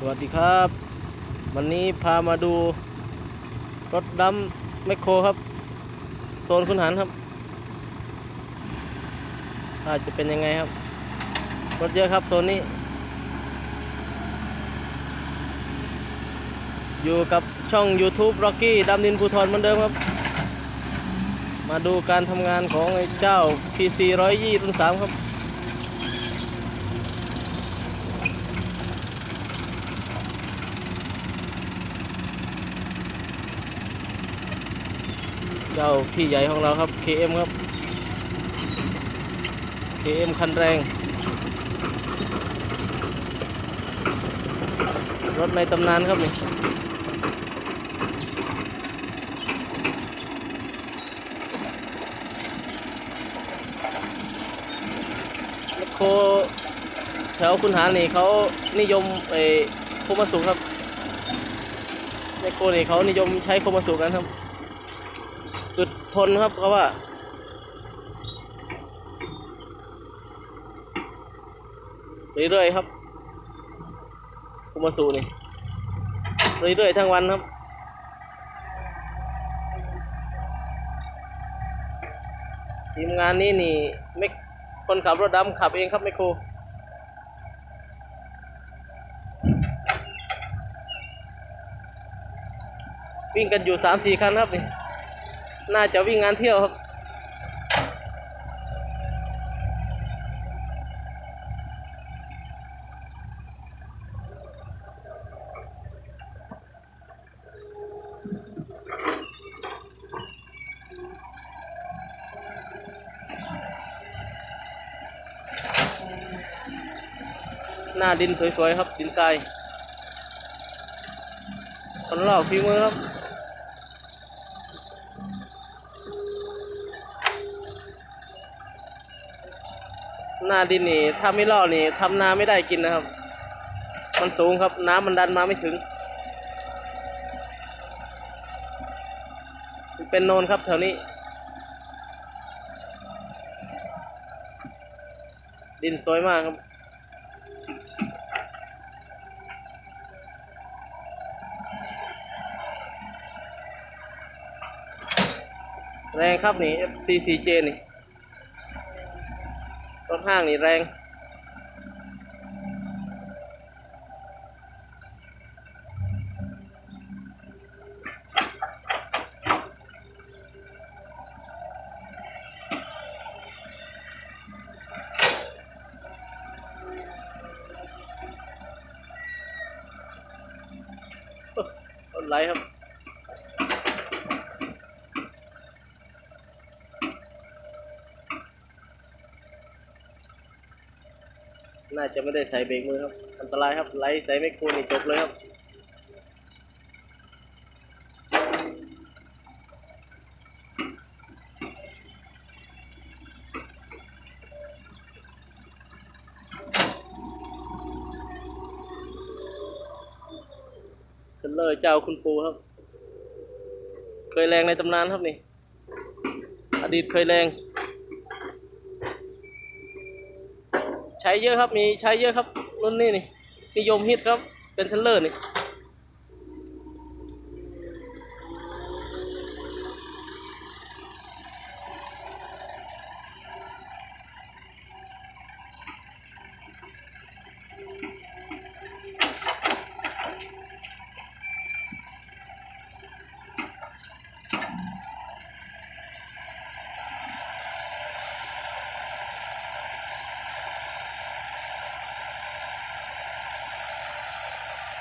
สวัสดีครับ วันนี้พามาดูรถดำแมคโครครับ โซนคุณหันครับ อาจจะเป็นยังไงครับ รถเยอะครับโซนนี้ อยู่กับช่อง YouTube Rocky ดำดินภูทรเหมือนเดิมครับ มาดูการทำงานของไอ้เจ้า PC 120รุ่น3ครับ เจ้าพี่ใหญ่ของเราครับ KM ครับ KM คันแรง รถในตำนานครับนี่แมคโคแถวคุณหารนี่เขานิยมไอ้โคมาสุครับแมคโคนี่เขานิยมใช้โคมาสุกันครับ ทนครับเขาว่า เรื่อยๆครับคุมาสูนี่เรื่อยๆทั้งวันครับทีมงานนี้นี่ไม่คนขับรถดำขับเองครับไม่ครูวิ่งกันอยู่สามสี่คันครับนี่ น่าจะวิ่งงานเที่ยวครับหน้าดินสวยๆครับ ดินทรายคนลอกฝีมือครับ หน้าดินนี่ถ้าไม่ล่อนี่ทำนาไม่ได้กินนะครับ มันสูงครับน้ำมันดันมาไม่ถึง เป็นโนนครับแถวนี้ ดินสวยมากครับแรงครับนี่ FCCJ นี่ ห้างนี่แรงต้ไลครับ น่าจะไม่ได้ใส่เบรกมือครับ อันตรายครับไหลใส่ไม่ควรนี่จบเลยครับเทรลเลอร์เจ้าคุณปูครับ เคยแรงในตำนานครับนี่ อดีตเคยแรง ช้เยอะครับมีใช้เยอะครับรุ่นนี้นี่นิยมฮิตครับเป็นเทรลเลอร์นี่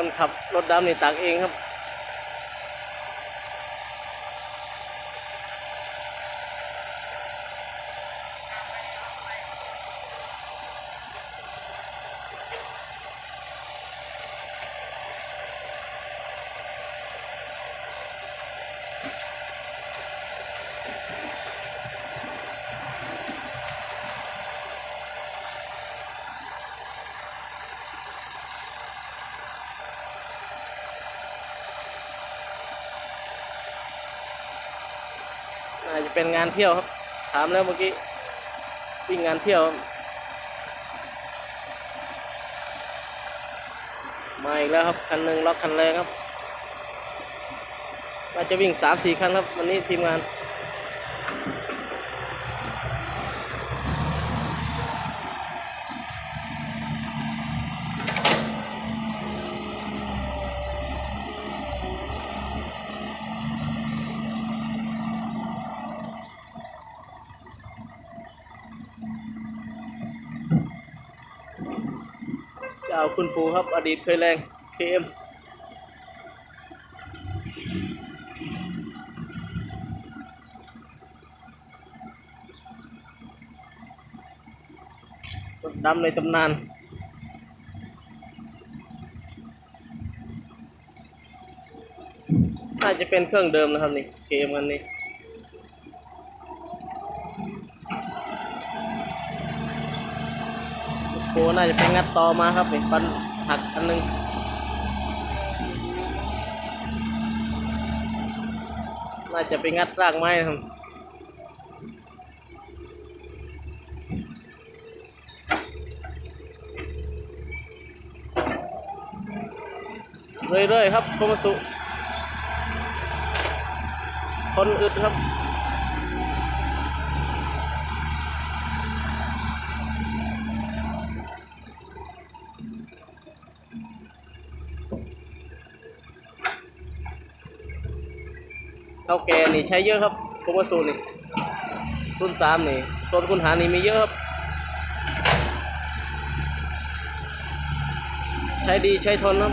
คนขับรถดำนี่ตักเองครับ อาจจะเป็นงานเที่ยวครับ ถามแล้วเมื่อกี้วิ่งงานเที่ยว มาอีกแล้วครับ คันหนึ่งล็อกคันแรงครับน่าจะวิ่งสามสี่คันครับ วันนี้ทีมงานาคุณปูครับ อดีตเคยแรง KM รถดำในตำนานน่าจะเป็นเครื่องเดิมนะครับนี่ KM คันนี้ โอ้ น่าจะเป็นงัดต่อมาครับเนี่ยปันหักอันหนึงน่าจะไปงัดรากไม้ครับเรื่อยๆครับโคมาสุคนอึดครับ เท่าแกนี่ใช้เยอะครับโคมาสุนี่รุ่นสามนี่โซนคุณหานี่มีเยอะครับ ใช้ดีใช้ทนครับ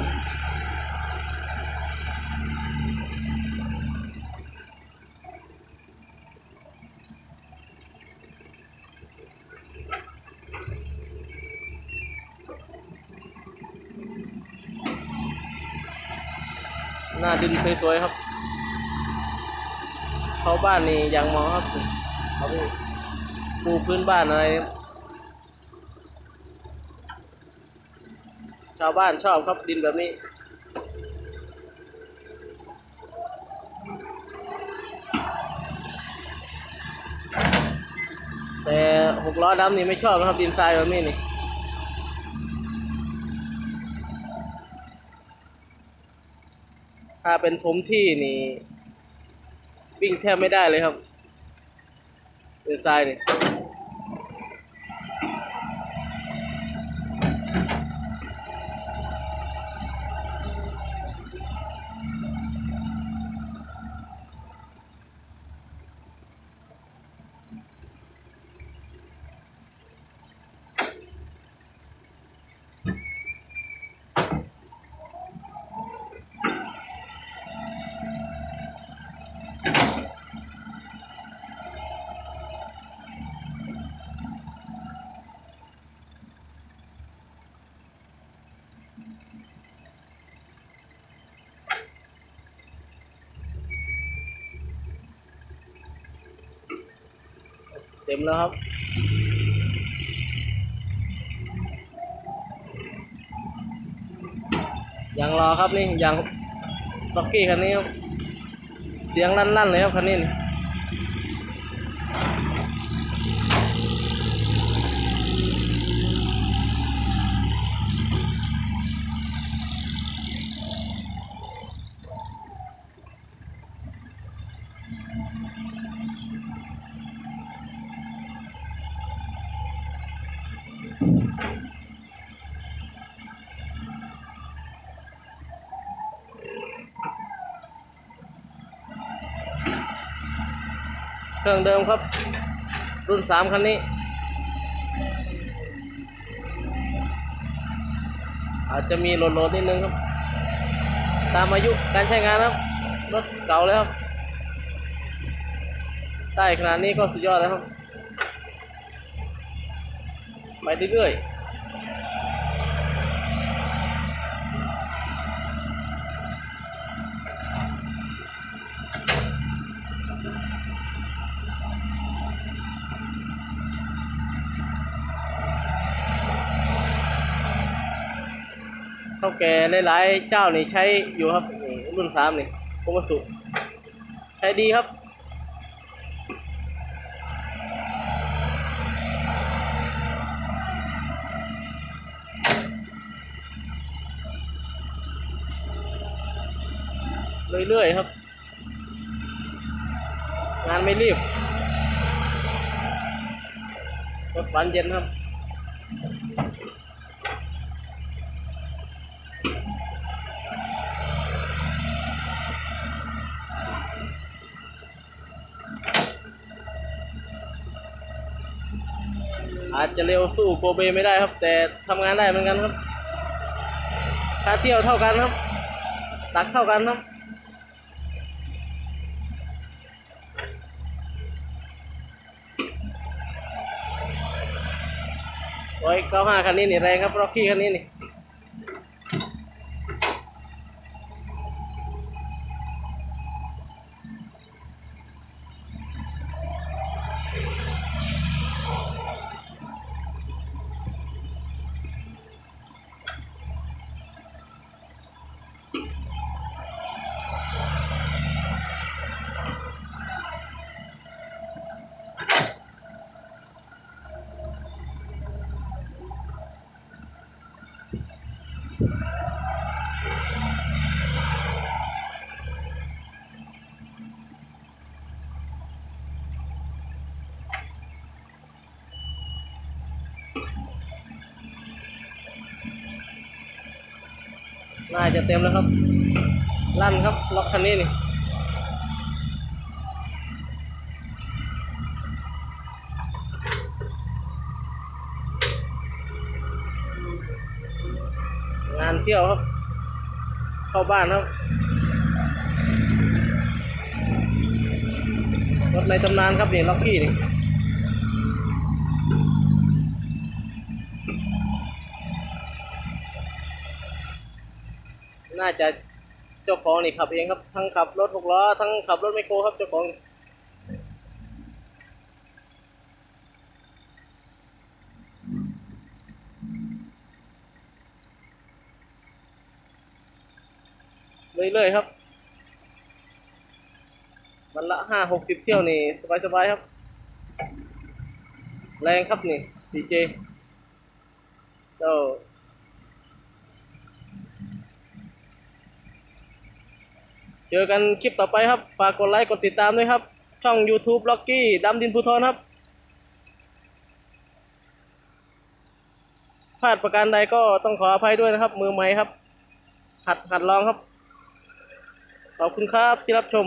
หน้าดินสวยๆครับ เขาบ้านนี่ย่างมอครับเขาปปูพื้นบ้านอะไรชาวบ้านชอบครับดินแบบนี้แต่หกล้อดำนี่ไม่ชอบนะครับดินทรายแบบนี้นี่ถ้าเป็นถมที่นี่ วิ่งแทบไม่ได้เลยครับเดินทรายนี่ เต็มแล้วครับ ยังรอครับนี่ยังล็อกกี้คันนี้ครับเสียงลั่นๆเลยครับคันนี้ เครื่องเดิมครับ รุ่นสามคันนี้ อาจจะมีโหลดๆนิดนึงครับ ตามอายุการใช้งานครับ รถเก่าแล้วครับ ได้ขนาดนี้ก็สุดยอดแล้วครับ ไปเรื่อยๆาแก่หลายๆเจ้านี่ใช้อยู่ครับรุ่นสามนี่โคมาสุใช้ดีครับเรื่อยๆครับ งานไม่รีบรถหวานเย็นครับ อาจจะเร็วสู้โกเบไม่ได้ครับ แต่ทำงานได้เหมือนกันครับค่าเที่ยวเท่ากันครับ ตักเท่ากันครับร้อยเก้าห้าคันนี้นี่แรงครับร็อกกี้คันนี้นี่าจะเต็มแล้วครับ ลั่นครับ ล็อกคันนี้นี่งานเที่ยวครับ เข้าบ้านครับ รถในตำนานครับนี่ล็อกกี้นี่ น่าจะเจ้าของนี่ขับเองครับ ทั้งขับรถหกล้อทั้งขับรถไมโครครับเจ้าของเรื่อยๆครับ วันละห้าหกสิบเที่ยวนี่สบายๆครับ แรงครับนี่ CJ เจ้า เจอกันคลิปต่อไปครับ ฝากกดไลค์ กดติดตามด้วยครับ ช่อง YouTube ล็อกกี้ดำดินภูทรครับพลาดประการใดก็ต้องขออภัยด้วยนะครับ มือใหม่ครับ หัดหัดลองครับ ขอบคุณครับที่รับชม